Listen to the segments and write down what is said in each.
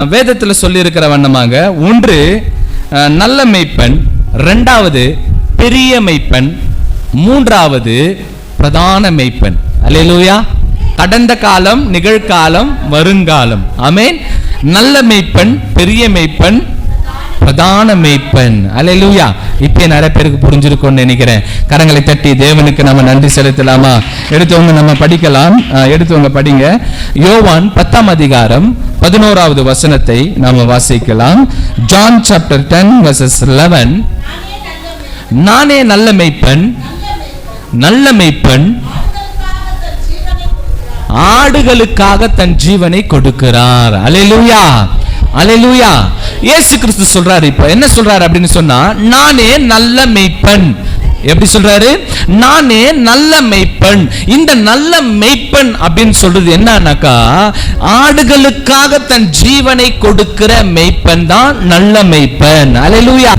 வேதத்தில் சொல்லியிருக்கிற வண்ணமாக ஒன்று நல்ல மெய்ப்பெண் ரெண்டாவது பெரிய மெய்ப்பன் மூன்றாவது பிரதான மெய்ப்பன் அலையலூயா கடந்த காலம் நிகழ்காலம் வருங்காலம். அமேன் நல்ல மெய்ப்பன் பெரிய மெய்ப்பன் பிரதான மெய்ப்பன் அலையலூயா இப்பயே நிறைய பேருக்கு புரிஞ்சிருக்கும்னு நினைக்கிறேன். கரங்களை தட்டி தேவனுக்கு நம்ம நன்றி செலுத்தலாமா? எடுத்தவங்க நம்ம படிக்கலாம். எடுத்தவங்க படிங்க. யோவான் பத்தாம் அதிகாரம் பதினோராவது வசனத்தை நாம வாசிக்கலாம். John chapter ten verses eleven நானே நல்ல மெய்ப்பன் நல்ல மெய்ப்பன் ஆடுகளுக்காக தன் ஜீவனை கொடுக்கிறார். அலையலூயா அலையலூயா இயேசு கிறிஸ்து சொல்றாரு இப்ப. என்ன சொல்றாரு அப்படின்னு சொன்னா நானே நல்ல மெய்ப்பன் எப்படி சொல்றாரு? நானே நல்ல மெய்ப்பன் இந்த நல்ல மெய்ப்பன் அப்படின்னு சொல்றது என்னன்னாக்கா ஆடுகளுக்காக தன் ஜீவனை கொடுக்கிற மெய்ப்பன் தான் நல்ல மெய்ப்பன் அலையலூயா.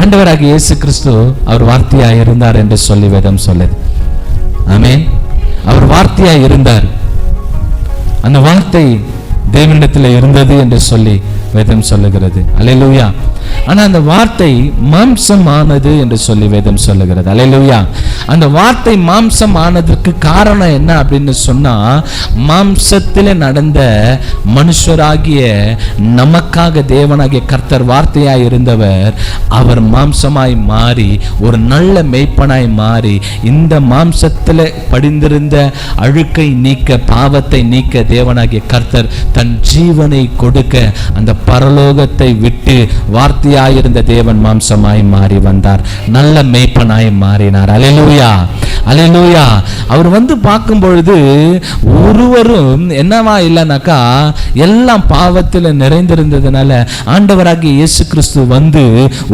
ஆண்டவராக இயேசு கிறிஸ்து அவர் வார்த்தையா இருந்தார் என்று சொல்லி வேதம் சொல்லுது. ஆமேன். அவர் வார்த்தையா இருந்தார். அந்த வார்த்தை தேவனிடத்தில் இருந்தது என்று சொல்லி வேதம் சொல்லுகிறது. அல்லேலூயா ஆனால் அந்த வார்த்தை மாம்சமானது என்று சொல்லி வேதம் சொல்லுகிறது. அலையிலுயா அந்த வார்த்தை மாம்சம் ஆனதற்கு காரணம் என்ன அப்படின்னு சொன்னால் மாம்சத்தில் நடந்த மனுஷராகிய நமக்காக தேவனாகிய கர்த்தர் வார்த்தையாய் இருந்தவர் அவர் மாம்சமாய் மாறி ஒரு நல்ல மெய்ப்பனாய் மாறி இந்த மாம்சத்தில் படிந்திருந்த அழுக்கை நீக்க பாவத்தை நீக்க தேவனாகிய கர்த்தர் தன் ஜீவனை கொடுக்க அந்த பரலோகத்தை விட்டு வார்த்தையாயிருந்த தேவன் மாம்சமாய் மாறி வந்தார். நல்ல மெய்ப்பனாய் மாறினார். அலையலூயா அலையலூயா அவர் வந்து பார்க்கும் பொழுது ஒருவரும் என்னவா இல்லைனாக்கா எல்லாம் பாவத்தில் நிறைந்திருந்ததுனால ஆண்டவராகிய இயேசு கிறிஸ்து வந்து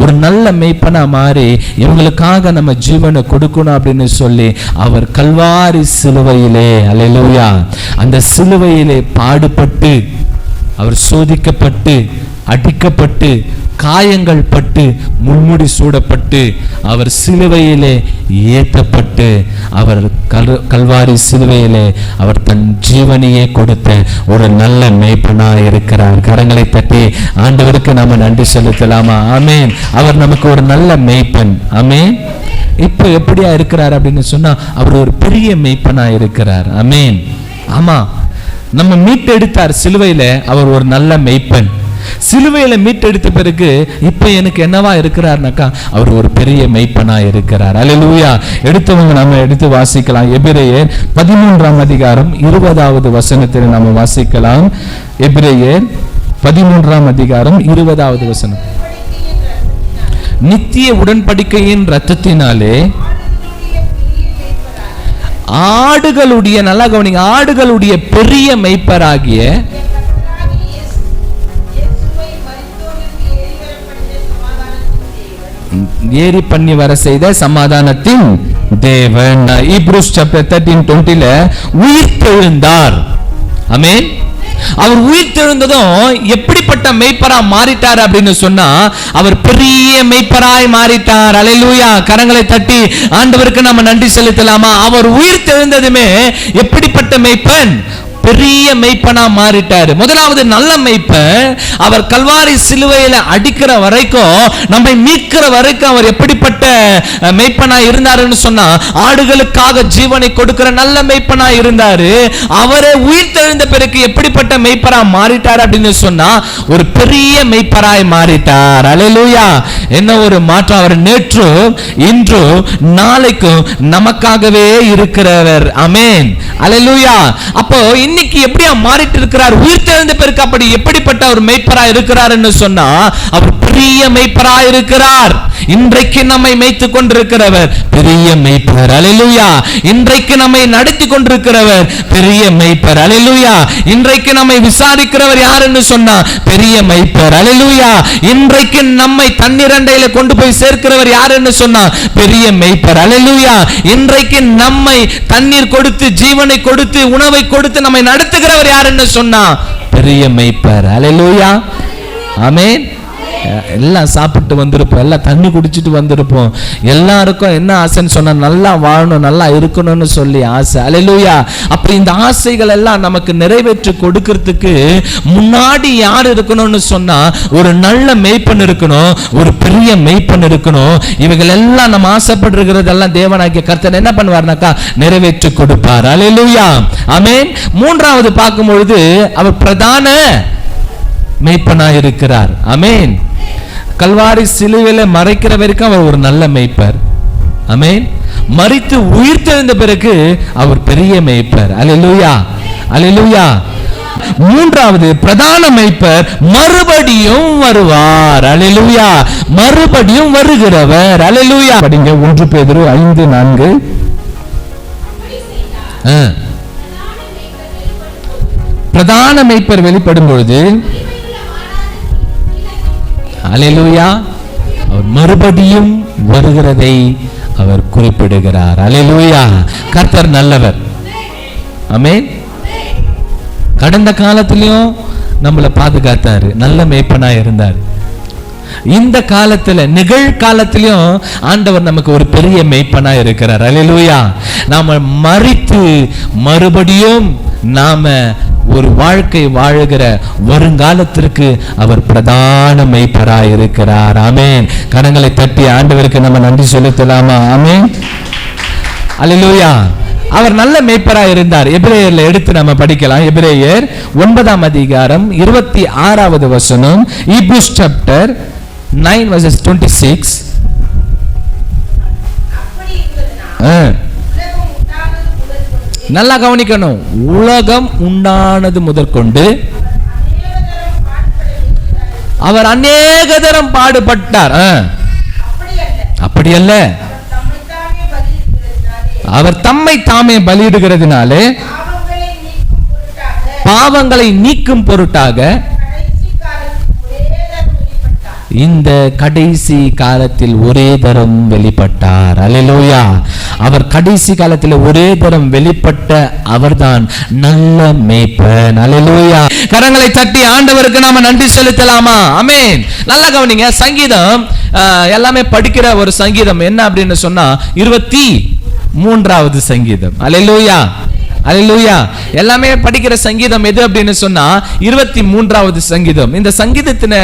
ஒரு நல்ல மெய்ப்பனா மாறி இவங்களுக்காக நம்ம ஜீவனை கொடுக்கணும் அப்படின்னு சொல்லி அவர் கல்வாரி சிலுவையிலே அலையலூயா அந்த சிலுவையிலே பாடுபட்டு அவர் சோதிக்கப்பட்டு அடிக்கப்பட்டு காயங்கள் பட்டு முள்முடி சூடப்பட்டு அவர் சிலுவையிலே ஏற்றப்பட்டு அவர் கல் கல்வாரி சிலுவையிலே அவர் தன் ஜீவனையே கொடுத்த ஒரு நல்ல மேய்ப்பனா இருக்கிறார். கரங்களை தட்டி ஆண்டவருக்கு நாம நன்றி செலுத்தலாமா? ஆமேன். அவர் நமக்கு ஒரு நல்ல மேய்ப்பன். ஆமேன். இப்போ எப்படியா இருக்கிறார் அப்படின்னு சொன்னா அவர் ஒரு பெரிய மேய்ப்பனா இருக்கிறார். ஆமேன். ஆமா. நம்ம மீட்டெடுத்தார் சிலுவையில அவர் ஒரு நல்ல மெய்ப்பன். சிலுவையில மீட்டெடுத்த பிறகு இப்ப எனக்கு என்னவா இருக்கிறார்னாக்கா? அவர் ஒரு பெரிய மெய்ப்பனா இருக்கிறார். அல்லேலூயா எடுத்தவங்க நம்ம எடுத்து வாசிக்கலாம். எபிரேயர் பதிமூன்றாம் அதிகாரம் இருபதாவது வசனத்தில் நாம வாசிக்கலாம். எபிரேயர் பதிமூன்றாம் அதிகாரம் இருபதாவது வசனம். நித்திய உடன்படிக்கையின் ரத்தத்தினாலே ஆடுகளுடைய நல்லா கவனிங்க ஆடுகளுடைய பெரிய மெய்ப்பராகிய ஏறி பண்ணி வர செய்த சமாதானத்தின் தேவன். இப்ரூஸ் சாப்டர் தேர்ட்டீன் டுவெண்ட்டில உயிர் தெழுந்தார். ஆமென் அவர் உயிர் தெழுந்ததும் எப்படிப்பட்ட மெய்ப்பரா மாறிட்டார் அப்படின்னு சொன்னா அவர் பெரிய மெய்ப்பராய் மாறிட்டார். அலையூயா கரங்களை தட்டி ஆண்டவருக்கு நம்ம நன்றி செலுத்தலாமா? அவர் உயிர் தெழுந்ததுமே எப்படிப்பட்ட மெய்ப்பன்? பெரிய மெய்ப்பனா மாறிட்டாரு. முதலாவது நல்ல மெய்ப்பன் அவர் கல்வாரி சிலுவையில அடிக்கிற வரைக்கும் நம்மை மீட்கிற வரைக்கும் அவர் எப்படிப்பட்ட மெய்ப்பனா இருந்தாருன்னு சொன்னா ஆடுகளுக்காக ஜீவனை கொடுக்கிற நல்ல மெய்ப்பனா இருந்தாரு. அவரே உயிர் தெழுந்த பிறகு எப்படிப்பட்ட மெய்ப்பரா மாறிட்டார் அப்படின்னு சொன்னா ஒரு பெரிய மெய்ப்பராய் மாறிட்டார். அலையலூயா என்ன ஒரு மாற்றம்? அவர் நேற்று இன்று நாளைக்கும் நமக்காகவே இருக்கிறவர். அமேன். அலையலூயா அப்போ இன்னைக்கு எப்படியா மாறிட்டு இருக்கிறார்? உயிர் தெழுந்த பிறகு அப்படி எப்படிப்பட்ட ஒரு மெய்ப்பரா இருக்கிறார்னு சொன்னா அவர் பெரிய மெய்ப்பரா இருக்கிறார். இன்றைக்கு நம்மை மேய்த்து கொண்டிருக்கிறவர் பெரிய மெய்ப்பர். அலிலுயா இன்றைக்கு நம்மை நடத்தி கொண்டிருக்கிறவர் பெரிய மெய்ப்பர். அலிலுயா இன்றைக்கு நம்மை விசாரிக்கிறவர் யாருன்னு சொன்னா பெரிய மெய்ப்பர். அலிலுயா இன்றைக்கு நம்மை தன்னிரண்டையில கொண்டு போய் சேர்க்கிறவர் யாருன்னு சொன்னா பெரிய மெய்ப்பர். அலிலுயா இன்றைக்கு நம்மை தண்ணீர் கொடுத்து ஜீவனை கொடுத்து உணவை கொடுத்து நம்மை நடத்துகிறவர் யாருன்னு சொன்னா பெரிய மெய்ப்பர் அலையலூயா ஆமேன் எல்லாம் சாப்பிட்டு வந்திருப்போம் எல்லாம் தண்ணி குடிச்சிட்டு வந்திருப்போம். எல்லாருக்கும் என்ன ஆசைன்னு சொன்னால் நல்லா வாழணும் நல்லா இருக்கணும்னு சொல்லி ஆசை. அலையிலூயா. அப்படி இந்த ஆசைகள் எல்லாம் நமக்கு நிறைவேற்றி கொடுக்கறதுக்கு முன்னாடி யார் இருக்கணும்னு சொன்னா ஒரு நல்ல மெய்ப்பன் இருக்கணும் ஒரு பெரிய மெய்ப்பன் இருக்கணும். இவைகள் எல்லாம் நம்ம ஆசைப்பட்டிருக்கிறதெல்லாம் தேவனாகிய கர்த்தன் என்ன பண்ணுவார்னாக்கா நிறைவேற்றி கொடுப்பார். அலையிலூயா. ஆமென். மூன்றாவது பார்க்கும் பொழுது அவர் பிரதான மெய்ப்பனாய் இருக்கிறார் அமேன் கல்வாரி சிலுவையில மறைக்கிற வரைக்கும் அவர் ஒரு நல்ல மெய்ப்பர். அமேன் மறித்து உயிர்த்தெழுந்த பிறகு அவர் பெரிய மெய்ப்பர். அல்லேலூயா. அல்லேலூயா. மூன்றாவது பிரதான மெய்ப்பர் மறுபடியும் வருவார். அல்லேலூயா. மறுபடியும் வருகிறவர். அல்லேலூயா. படிங்க ஒன்று பேதரு ஐந்து நான்கு. பிரதான மெய்ப்பர் வெளிப்படும் பொழுது அலையலூயா அவர் மறுபடியும் வருகிறதை அவர் குறிப்பிடுகிறார். அலையலூயா கர்த்தர் நல்லவர். ஆமென் கடந்த காலத்திலையும் நம்மளை பாதுகாத்தாரு. நல்ல மேய்ப்பனா இருந்தார். இந்த காலத்துல நிகழ்காலத்திலையும் ஆண்டவர் நமக்கு ஒரு பெரிய மெய்ப்பனா இருக்கிறார். அலையலூயா நாம மறித்து மறுபடியும் நாம ஒரு வாழ்க்கை வாழுகிற வருங்காலத்திற்கு அவர் பிரதான மெய்ப்பரா இருக்கிறார். ஆமென். கரங்களை தட்டி ஆண்டவருக்கு நம்ம நன்றி செலுத்தலாமா? ஆமென். அல்லேலூயா அவர் நல்ல மேய்ப்பரா இருந்தார். எபிரேயர்ல எடுத்து நம்ம படிக்கலாம். எபிரேயர் ஒன்பதாம் அதிகாரம் இருபத்தி ஆறாவது வசனம் Hebrews chapter nine verses twenty six நல்லா கவனிக்கணும். உலகம் உண்டானது முதற்கொண்டு அவர் அநேக தரம் பாடுபட்டார். அப்படி அல்ல அவர் தம்மை தாமே பலியிடுகிறதுனாலே பாவங்களை நீக்கும் பொருட்டாக பாவங்களை நீக்கும் பொருட்டாக கடைசி காலத்தில் ஒரே தரம் இந்த கடைசி காலத்தில் ஒரே தரம் வெளிப்பட்டார். அலையிலோயா அவர் கடைசி காலத்தில் ஒரே தரம் வெளிப்பட்ட அவர்தான் நல்ல மேய்ப்பன். அலையிலோயா கரங்களை தட்டி ஆண்டவருக்கு நாம நன்றி செலுத்தலாமா? அமேன் நல்லா கவனிங்க சங்கீதம் எல்லாமே படிக்கிற ஒரு சங்கீதம் என்ன அப்படின்னு சொன்னா இருபத்தி மூன்றாவது சங்கீதம். அலையிலோயா அல்லேலூயா எல்லாமே படிக்கிற சங்கீதம் எது அப்படின்னு சொன்னா இருபத்தி மூன்றாவது சங்கீதம். இந்த சங்கீதத்தின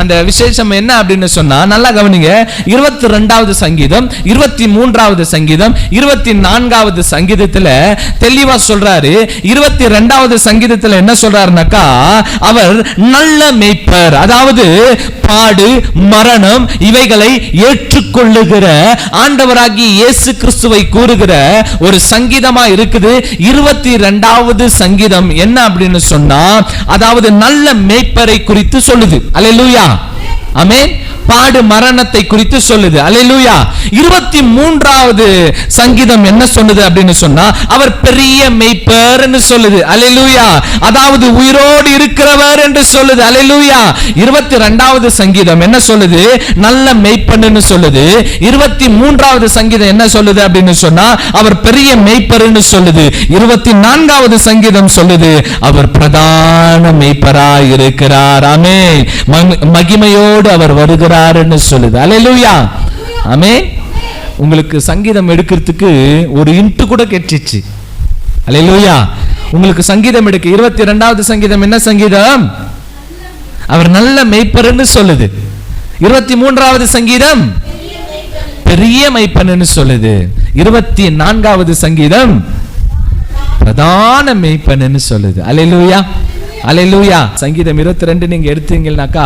அந்த விசேஷம் என்ன அப்படின்னு சொன்னா நல்லா கவனிங்க. இருபத்தி ரெண்டாவது சங்கீதம் இருபத்தி மூன்றாவது சங்கீதம் இருபத்தி நான்காவது சங்கீதத்துல தெளிவா சொல்றாரு. இருபத்தி ரெண்டாவது சங்கீதத்துல என்ன சொல்றாருனாக்கா அவர் நல்ல மேய்ப்பர். அதாவது பாடு மரணம் இவைகளை ஏற்றுக்கொள்ளுகிற ஆண்டவராகி இயேசு கிறிஸ்துவை கூறுகிற ஒரு சங்கீதமா இருக்குது. இருபத்தி ரெண்டாவது சங்கீதம் என்ன அப்படின்னு சொன்னா அதாவது நல்ல மேய்ப்பரை குறித்து சொல்லுது. அல்லேலூயா. அமேன் பாடு மரணத்தை குறித்து சொல்லுது. அலையலூயா இருபத்தி மூன்றாவது சங்கீதம் என்ன சொல்லுது அப்படின்னு சொன்னா அவர் பெரிய மெய்ப்பர்னு சொல்லுது. அலையலூயா அதாவது உயிரோடு இருக்கிறவர் என்று சொல்லுது. அலையலூயா இருபத்தி ரெண்டாவது சங்கீதம் என்ன சொல்லுது? நல்ல மெய்ப்பன்னு சொல்லுது. இருபத்தி மூன்றாவது சங்கீதம் என்ன சொல்லுது அப்படின்னு சொன்னா அவர் பெரிய மெய்ப்பர்னு சொல்லுது. இருபத்தி நான்காவது சங்கீதம் சொல்லுது அவர் பிரதான மெய்ப்பராய் இருக்கிறார் ஆமே மகிமையோடு அவர் வருகிறார். வருகிறார்னு சொல்லுது. அல்லேலூயா ஆமே உங்களுக்கு சங்கீதம் எடுக்கிறதுக்கு ஒரு இன்ட்டு கூட கெட்டுச்சு. அல்லேலூயா உங்களுக்கு சங்கீதம் எடுக்க இருபத்தி ரெண்டாவது சங்கீதம் என்ன சங்கீதம்? அவர் நல்ல மெய்ப்பர்னு சொல்லுது. இருபத்தி மூன்றாவது சங்கீதம்? பெரிய மெய்ப்பன்னு சொல்லுது. இருபத்தி நான்காவது சங்கீதம்? பிரதான மெய்ப்பன்னு சொல்லுது. அல்லேலூயா அலையிலூயா சங்கீதம் இருபத்தி ரெண்டு நீங்க எடுத்தீங்கன்னாக்கா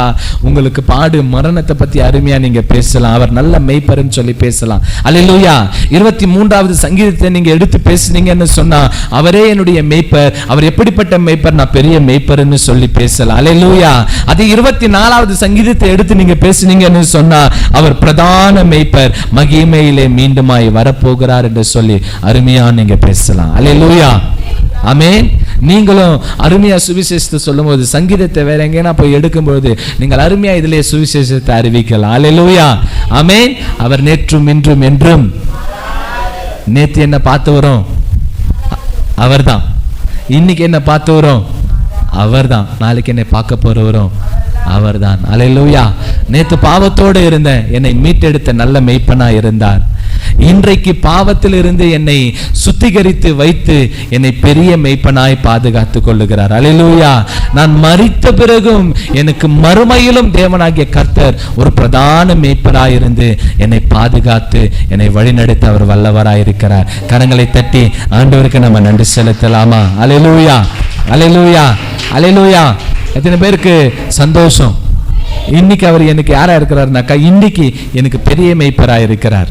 உங்களுக்கு பாடு மரணத்தை பத்தி அருமையா நீங்க பேசலாம். அவர் நல்ல மெய்ப்பருன்னு சொல்லி பேசலாம். அலையிலூயா இருபத்தி மூன்றாவது சங்கீதத்தை நீங்க எடுத்து பேசுனீங்கன்னு சொன்னா அவரே என்னுடைய மெய்ப்பர். அவர் எப்படிப்பட்ட மெய்ப்பர்? நான் பெரிய மெய்ப்பர்னு சொல்லி பேசலாம். அலையிலூயா அது இருபத்தி நாலாவது சங்கீதத்தை எடுத்து நீங்க பேசுனீங்கன்னு சொன்னா அவர் பிரதான மெய்ப்பர். மகிமையிலே மீண்டுமாய் வரப்போகிறார் என்று சொல்லி அருமையா நீங்க பேசலாம். அலையிலூயா ஆமென். நீங்களும் அருமையா சுவிசேஷத்தை சொல்லும்போது சங்கீதத்தை வேற எங்கேனா போய் எடுக்கும்போது நீங்கள் அருமையா இதிலே சுவிசேஷத்தை அறிவிக்கலாம். அலையலூயா அமேன் அவர் நேற்றும் இன்றும் என்றும். நேத்து என்ன பார்த்து வரோம்? அவர்தான். இன்னைக்கு என்ன பார்த்து வரோம்? அவர்தான். நாளைக்கு என்னை பார்க்க அவர் தான் அலையலூயா. நேத்து பாவத்தோடு இருந்தேன் என்னை மீட்டெடுத்த நல்ல மெய்ப்பனா இருந்தார். இன்றைக்கு பாவத்தில் இருந்து என்னை சுத்திகரித்து வைத்து என்னை பெரிய மெய்ப்பனாய் பாதுகாத்து கொள்ளுகிறார். அலையலூயா. நான் மறித்த பிறகும் எனக்கு மறுமையிலும் தேவனாகிய கர்த்தர் ஒரு பிரதான மெய்ப்பராய் இருந்து என்னை பாதுகாத்து என்னை வழிநடத்த அவர் வல்லவராய் இருக்கிறார். கரங்களை தட்டி ஆண்டவருக்கு நம்ம நன்றி செலுத்தலாமா? அலையலூயா. அலையலூயா. அலையலூயா. எத்தனை பேருக்கு சந்தோஷம்? இன்னைக்கு அவர் எனக்கு யாரா இருக்கிறாருனாக்கா இன்னைக்கு எனக்கு பெரிய மெய்ப்பராக இருக்கிறார்.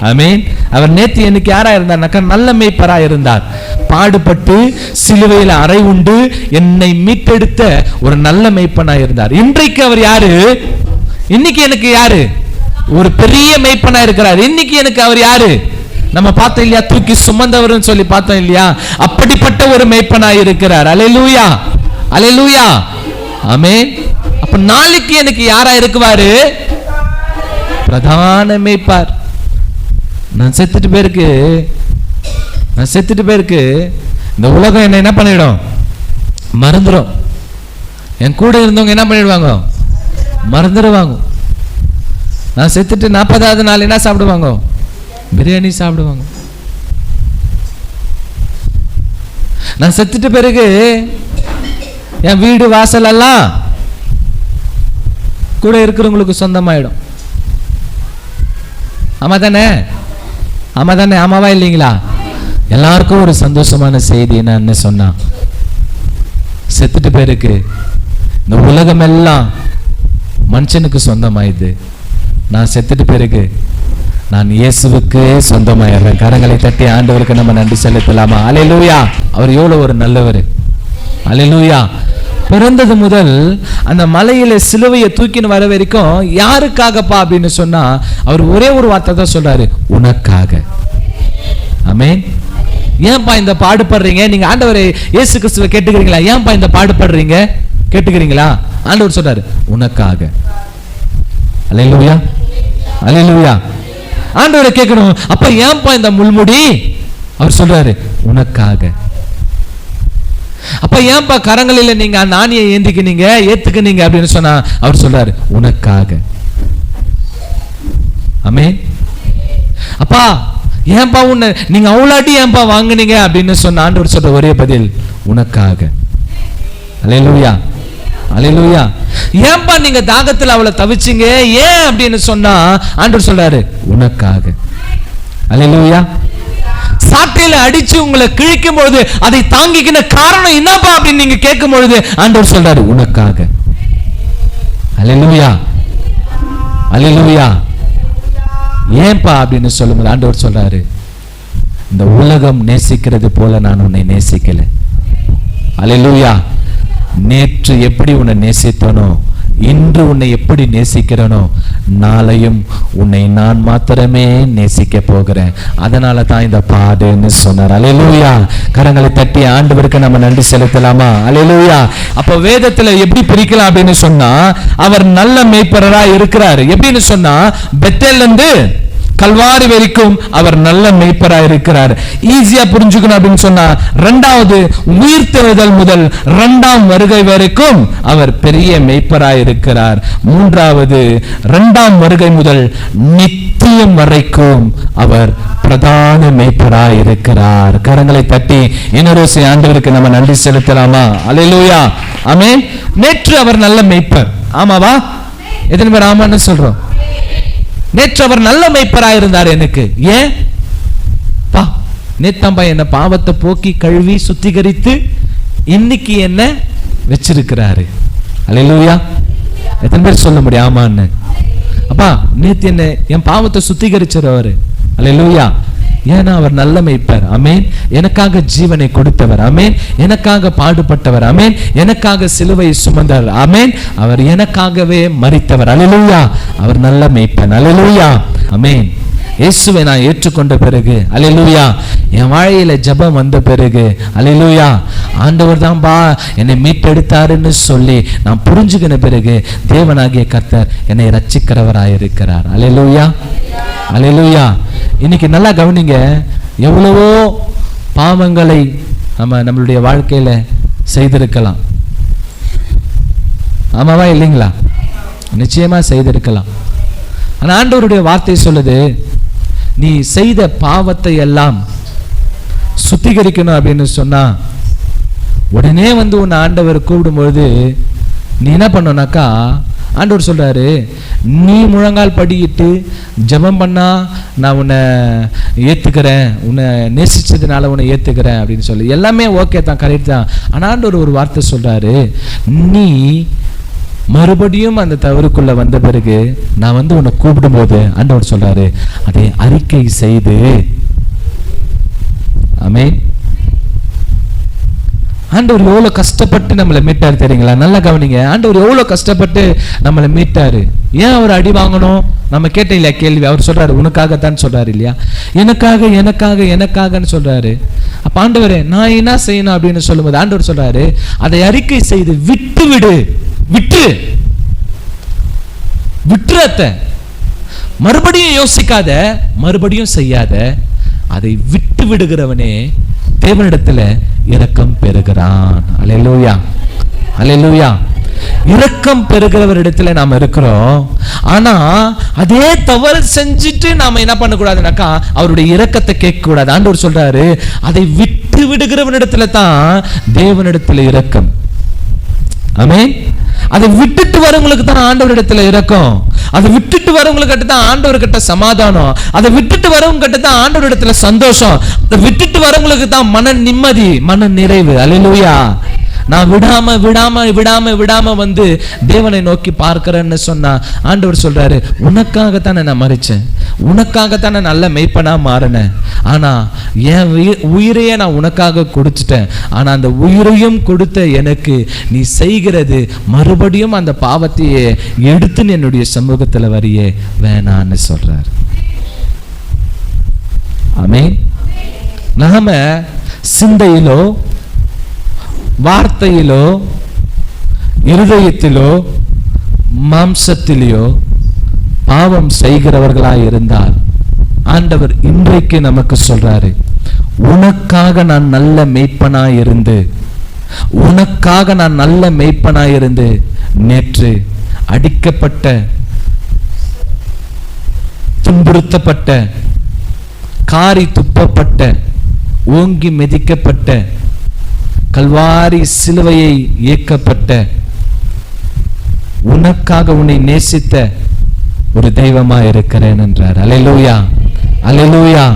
அமீன் அவர் நேத்து எனக்கு யாரா இருந்தார்னாக்கா நல்ல மெய்ப்பரா இருந்தார். பாடுபட்டு சிலுவையில் அறை உண்டு என்னை மீட்டெடுத்த ஒரு நல்ல மெய்ப்பனா இருந்தார். இன்றைக்கு அவர் யாரு? இன்னைக்கு எனக்கு யாரு? ஒரு பெரிய மெய்ப்பனா இருக்கிறார். இன்னைக்கு எனக்கு அவர் யாரு? நம்ம பார்த்தோம் இல்லையா? தூக்கி சுமந்தவர்னு சொல்லி பார்த்தோம் இல்லையா? அப்படிப்பட்ட ஒரு மெய்ப்பனா இருக்கிறார். அலையலூயா. அலையலூயா. ஆமென். அப்ப நாளைக்கு எனக்கு யாரா இருக்குவாரு? பிரதான மேய்ப்பார் நான் செத்துட்டு பேருக்கு நான் செத்துட்டு பேருக்கு இந்த உலகம் என்ன என்ன பண்ணிடும்? மறந்துடும். என் கூட இருந்தவங்க என்ன பண்ணிடுவாங்க? மறந்துடுவாங்க. நான் செத்துட்டு நாற்பதாவது நாள் என்ன சாப்பிடுவாங்க? பிரியாணி சாப்பிடுவாங்க. நான் செத்துட்டு பிறகு என் வீடு வாசல் எல்லாம் கூட இருக்கிறவங்களுக்கு சொந்தமாயிடும். ஆமா தானே ஆமா தானே ஆமாவா இல்லைங்களா? எல்லாருக்கும் ஒரு சந்தோஷமான செய்தி என்னன்னு சொன்னா செத்துட்டு பேருக்கு இந்த உலகம் எல்லாம் மனுஷனுக்கு சொந்தமாயிடுது நான் செத்துட்டு பிறகு நான் இயேசுவுக்கு சொந்தமாயிடுறேன். கரங்களை தட்டி ஆண்டவருக்கு நம்ம நன்றி செலுத்தலாமா? அலையிலூயா அவர் எவ்வளோ ஒரு நல்லவர். அலையலூயா பிறந்தது முதல் அந்த மலையில சிலுவையை தூக்கின்னு வர வரைக்கும் யாருக்காகப்பா அப்படின்னு சொன்னா அவர் ஒரே ஒரு வார்த்தை தான் சொல்றாரு உனக்காக. அமேன் ஏன்பா இந்த பாடுபடுறீங்க நீங்க ஆண்டவரை இயேசு கிறிஸ்துவை கேட்டுக்கிறீங்களா? ஏன்பா இந்த பாடுபடுறீங்க கேட்டுக்கிறீங்களா? ஆண்டவர் சொல்றாரு உனக்காக. அல்லேலூயா அல்லேலூயா ஆண்டவரை கேட்கணும் அப்ப ஏன்பா இந்த முள்முடி? அவர் சொல்றாரு உனக்காக. அப்ப ஏன்பா கரங்களில நீங்க ஆணியை ஏந்திக்கினீங்க ஏத்துக்கினீங்க அப்படின்னு சொன்னா அவர் சொல்றாரு உனக்காக. அமே அப்பா ஏன்பா உன்னை நீங்க அவ்வளாட்டி ஏன்பா வாங்குனீங்க அப்படின்னு சொன்ன ஆண்டவர் சொல்ற ஒரே பதில் உனக்காக. அலையலூயா அலையலூயா ஏன்பா நீங்க தாகத்தில் அவளை தவிச்சீங்க? ஏன் அப்படின்னு சொன்னா ஆண்டவர் சொல்றாரு உனக்காக. அலையலூயா சாட்டையில அடிச்சு உங்களை கிழிக்கும் பொழுது அதை தாங்கிக்கின காரணம் என்னப்பா அப்படின்னு நீங்க கேட்கும் பொழுது ஆண்டவர் சொல்றாரு உனக்காக. அலையலூயா அலையலூயா ஏன்பா அப்படின்னு சொல்லும்போது ஆண்டவர் சொல்றாரு இந்த உலகம் நேசிக்கிறது போல நான் உன்னை நேசிக்கல. அலையலூயா நேற்று எப்படி உன்னை நேசித்தனோ இன்று உன்னை எப்படி நேசிக்கிறனோ நாளையும் உன்னை நான் மாத்திரமே நேசிக்க போகிறேன். அதனால தான் இந்த பாடுன்னு சொன்னார். அலையலூயா கரங்களை தட்டி ஆண்டவருக்கு நம்ம நன்றி செலுத்தலாமா? அலையலூயா அப்ப வேதத்துல எப்படி பிரிக்கலாம் அப்படின்னு சொன்னா அவர் நல்ல மேய்ப்பரரா இருக்கிறாரு. எப்படின்னு சொன்னா பெத்தேல இருந்து கல்வாரி வரைக்கும் அவர் நல்ல மெய்ப்பரா இருக்கிறார் ஈஸியா புரிஞ்சுக்கணும் அப்படின்னு சொன்னா ரெண்டாவது உயிர்த்தெழுதல் முதல் இரண்டாம் வருகை வரைக்கும் அவர் பெரிய மெய்ப்பரா இருக்கிறார் மூன்றாவது இரண்டாம் வருகை முதல் நித்தியம் வரைக்கும் அவர் பிரதான மெய்ப்பரா இருக்கிறார் கரங்களை தட்டி இன்னொரு ஆண்டவருக்கு நம்ம நன்றி செலுத்தலாமா? அலையிலூயா ஆமே நேற்று அவர் நல்ல மெய்ப்பர். ஆமாவா? எத்தனை பேர் ஆமான்னு சொல்றோம்? நேற்று அவர் நல்ல மெய்ப்பராக இருந்தார் எனக்கு. ஏன்? பா நேத்தாம்பா என்ன பாவத்தை போக்கி கழுவி சுத்திகரித்து இன்னைக்கு என்ன வச்சிருக்கிறாரு. அலையிலூயா எத்தனை பேர் சொல்ல முடியும்? ஆமான்னு. அப்பா நேத்து என்ன என் பாவத்தை சுத்திகரிச்சார் அவரு. அல்லேலூயா. ஏன்னா அவர் நல்ல மெய்ப்பர். அமேன் எனக்காக ஜீவனை கொடுத்தவர். அமேன் எனக்காக பாடுபட்டவர். அமேன் எனக்காக சிலுவை சுமந்தவர். அமேன் அவர் எனக்காகவே மறித்தவர் அலிலுயா அவர் நல்ல மெய்ப்பன் அல்லேலூயா. அமேன் இயேசுவை நான் ஏற்றுக்கொண்ட பிறகு அலையிலூயா என் வாழையில ஜெபம் வந்த பிறகு அலையிலூயா ஆண்டவர் தான்பா என்னை மீட்டெடுத்தாருன்னு சொல்லி நான் புரிஞ்சுக்கின பிறகு தேவனாகிய கர்த்தர் என்னை ரச்சிக்கிறவராயிருக்கிறார் அலையிலூயா அலையிலூயா இன்னைக்கு நல்லா கவனிங்க எவ்வளவோ பாவங்களை நம்ம நம்மளுடைய வாழ்க்கையில செய்திருக்கலாம். ஆமாவா இல்லைங்களா? நிச்சயமா செய்திருக்கலாம். ஆனால் ஆண்டவருடைய வார்த்தை சொல்லுது நீ செய்த பாவத்தை எல்லாம் சுத்திகரிக்கணும் அப்படின்னு சொன்னா உடனே வந்து உன்னை ஆண்டவர் கூப்பிடும்பொழுது நீ என்ன பண்ணனாக்கா ஆண்டவர் சொல்றாரு நீ முழங்கால் படிக்கிட்டு ஜபம் பண்ணா நான் உன்னை ஏத்துக்கிறேன் உன்னை நேசிச்சதுனால உன்னை ஏத்துக்கிறேன் அப்படின்னு சொல்லி. எல்லாமே ஓகே தான் கரெக்ட் தான். ஆனா ஆண்டவர் ஒரு வார்த்தை சொல்றாரு நீ மறுபடியும் அந்த தவறுக்குள்ள வந்த பிறகு நான் வந்து உன்னை கூப்பிடும் போது ஆண்டவர் சொல்றாரு அதை அறிக்கை செய்து. ஆமே ஆண்டவர் எவ்வளோ கஷ்டப்பட்டு நம்மளை மீட்டார் தெரியுங்களா? நல்லா கவனிங்க. ஆண்டவர் எவ்வளோ கஷ்டப்பட்டு நம்மளை மீட்டாரு. ஏன் அவர் அடி வாங்கணும்? நம்ம கேட்ட இல்லையா கேள்வி? அவர் சொல்றாரு உனக்காகத்தான் சொல்றாரு இல்லையா? எனக்காக எனக்காக எனக்காகன்னு சொல்றாரு. அப்ப ஆண்டவரே நான் என்ன செய்யணும் அப்படின்னு சொல்லும்போது ஆண்டவர் சொல்றாரு அதை அறிக்கை செய்து விட்டு விடு விட்டு விட்டுறத்த மறுபடியும் யோசிக்காத மறுபடியும் செய்யாத அதை விட்டு விடுகிறவனே தேவனிடத்துல இரக்கம் பெறுகிறான். அலையலூயா. அலையலூயா. இரக்கம் பெறுகிறவரிடத்துல நாம இருக்கிறோம். ஆனா அதே தவறு செஞ்சுட்டு நாம என்ன பண்ணக்கூடாதுனாக்கா அவருடைய இரக்கத்தை கேட்க கூடாது ஆண்டவர் சொல்றாரு அதை விட்டு விடுகிறவனிடத்துல தான் தேவனிடத்துல இரக்கம். ஆமென். அதை விட்டுட்டு வரவங்களுக்கு தான் ஆண்டவரிடத்துல இருக்கும். அதை விட்டுட்டு வரவங்களுக்கு தான் ஆண்டவர்கிட்ட சமாதானம். அதை விட்டுட்டு வரவங்க கிட்ட தான் ஆண்டவரிடத்துல சந்தோஷம். அதை விட்டுட்டு வரவங்களுக்கு தான் மன நிம்மதி மன நிறைவு. அல்லேலூயா நான் விடாம விடாம விடாம விடாம வந்து தேவனை நோக்கி பார்க்கிறேன்னு சொன்னா ஆண்டவர் சொல்றாரு உனக்காகத்தானே நான் மறிச்சேன் உனக்காகத்தானே நல்ல மெய்ப்பனா மாறினேன். ஆனா என் உயிரையே நான் உனக்காக கொடுத்துட்டேன். ஆனா அந்த உயிரையும் கொடுத்த எனக்கு நீ செய்கிறது மறுபடியும் அந்த பாவத்தையே எடுத்துன்னு என்னுடைய சமூகத்துல வரியே வேணான்னு சொல்றாரு. ஆமே நாம சிந்தையிலோ வார்த்தையிலோ இருதயத்திலோ மாம்சத்திலேயோ பாவம் செய்கிறவர்களாய் இருந்தால் ஆண்டவர் இன்றைக்கு நமக்கு சொல்றாரு உனக்காக நான் நல்ல மெய்ப்பனாய் இருந்து உனக்காக நான் நல்ல மெய்ப்பனாய் இருந்து நேற்று அடிக்கப்பட்ட துன்புறுத்தப்பட்ட காரி துப்பப்பட்ட ஓங்கி மிதிக்கப்பட்ட கல்வாரி சிலுவையை இயக்கப்பட்ட உனக்காக உன்னை நேசித்த ஒரு தெய்வமா இருக்கிறேன் என்றார். அலையலூயா அலையலூயா.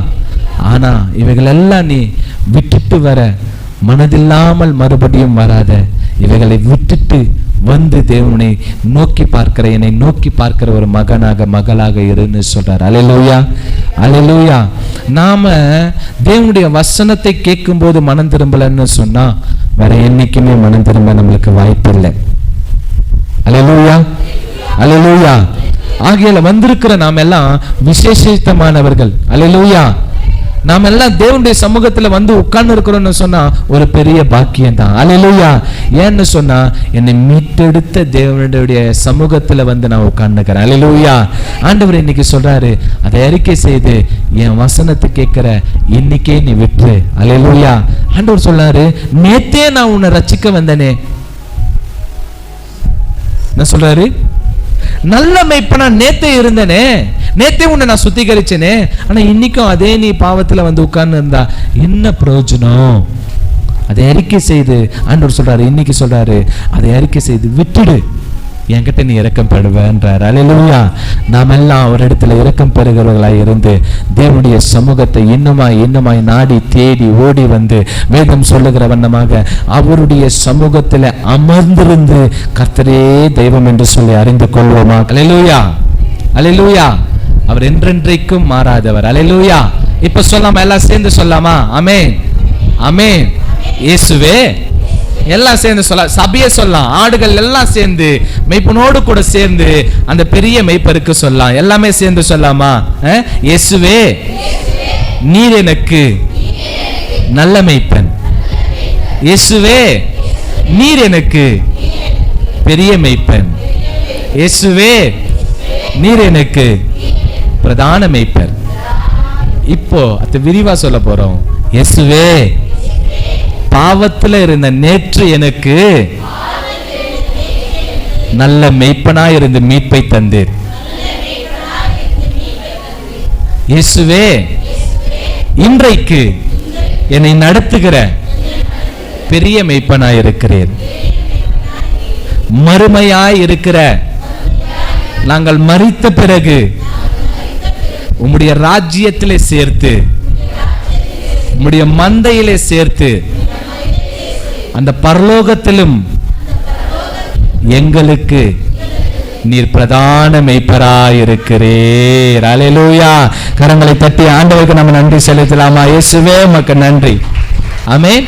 ஆனா இவைகள் எல்லாம் நீ விட்டுட்டு வர மனதில்லாமல் மறுபடியும் வராத. இவைகளை விட்டுட்டு வந்து தேவனை நோக்கி பார்க்கிற என்னை நோக்கி பார்க்கிற ஒரு மகனாக மகளாக இருன்னு சொல்றார். அலையலூயா அலையலூயா நாம தேவனுடைய வசனத்தை கேட்கும்போது மனம் திரும்பலன்னு சொன்னா வேற என்னைக்குமே மனம் திரும்ப நம்மளுக்கு வாய்ப்பு இல்லை. அலையலூயா அலையலூயா ஆகையால வந்திருக்கிற நாம் எல்லாம் விசேஷித்தமானவர்கள். அலையலூயா நாம் எல்லாம் தேவனுடைய சமூகத்துல வந்து உட்கார்ந்து இருக்கிறோம்னு சொன்னா ஒரு பெரிய பாக்கியம் தான் அலையலூயா ஏன்னு சொன்னா என்னை மீட்டெடுத்த தேவனுடைய சமூகத்துல வந்து நான் உட்கார்ந்துக்கிறேன். அலையலூயா ஆண்டவர் இன்னைக்கு சொல்றாரு அதை அறிக்கை செய்து என் வசனத்தை கேட்கிற இன்னைக்கே நீ விட்டுரு. அலையலூயா ஆண்டவர் சொல்றாரு நேத்தே நான் உன்னை ரச்சிக்க வந்தனே. என்ன சொல்றாரு? நல்ல மெய்ப்பனா நேத்தே இருந்தனே. நேத்தே உன்னை நான் சுத்திகரிச்சேனே. ஆனா இன்னைக்கும் அதே நீ பாவத்துல வந்து உட்கார்ந்து இருந்தா என்ன பிரயோஜனம்? அதை அறிக்கை செய்து ஆண்டவர் சொல்றாரு இன்னைக்கு சொல்றாரு அதை அறிக்கை செய்து விட்டுடு. என்கிட்ட நீ இறக்கம் பெறுவேன்றார். அலையிலுயா. நாம் எல்லாம் ஒரு இடத்துல இறக்கம் பெறுகிறவர்களாய் இருந்து தேவனுடைய சமூகத்தை இன்னுமாய் இன்னுமாய் நாடி தேடி ஓடி வந்து வேதம் சொல்லுகிற வண்ணமாக அவருடைய சமூகத்தில் அமர்ந்திருந்து கர்த்தரே தெய்வம் என்று சொல்லி அறிந்து கொள்வோமா? அலையிலுயா. அலையிலுயா. அவர் என்றென்றைக்கும் மாறாதவர். அலையலூயா இப்ப சொல்லாமா? எல்லாம் சேர்ந்து சொல்லாமா? அமேன் அமேன் இயேசுவே. எல்லாம் சேர்ந்து சொல்லலாம் சபையை சொல்லலாம். ஆடுகள் எல்லாம் சேர்ந்து மெய்ப்பனோடு கூட சேர்ந்து அந்த பெரிய மெய்ப்பருக்கு சொல்லலாம். எல்லாமே சேர்ந்து சொல்லலாமா இயேசுவே. நீர் எனக்கு நல்ல மெய்ப்பன். இயேசுவே. நீர் எனக்கு பெரிய மெய்ப்பன். இயேசுவே. நீர் எனக்கு பிரதான மெய்ப்பர் இப்போ அது விரிவா சொல்ல போறோம். எஸ்வே பாவத்துல இருந்த நேற்று எனக்கு நல்ல மெய்ப்பனாய் இருந்து மீட்பை தந்தீர். இயேசுவே இன்றைக்கு என்னை நடத்துகிற பெரிய மெய்ப்பனாய் இருக்கிறேன் மறுமையாய் இருக்கிற நாங்கள் மறித்த பிறகு உம்முடைய ராஜ்யத்திலே சேர்த்து உம்முடைய மந்தையிலே சேர்த்து அந்த பரலோகத்திலும் எங்களுக்கு நீர் பிரதான மெய்ப்பராயிருக்கிறீர். அலையலூயா கரங்களை தட்டி ஆண்டவருக்கு நம்ம நன்றி செலுத்தலாமா? இயேசுவே உமக்கு நன்றி. ஆமென்.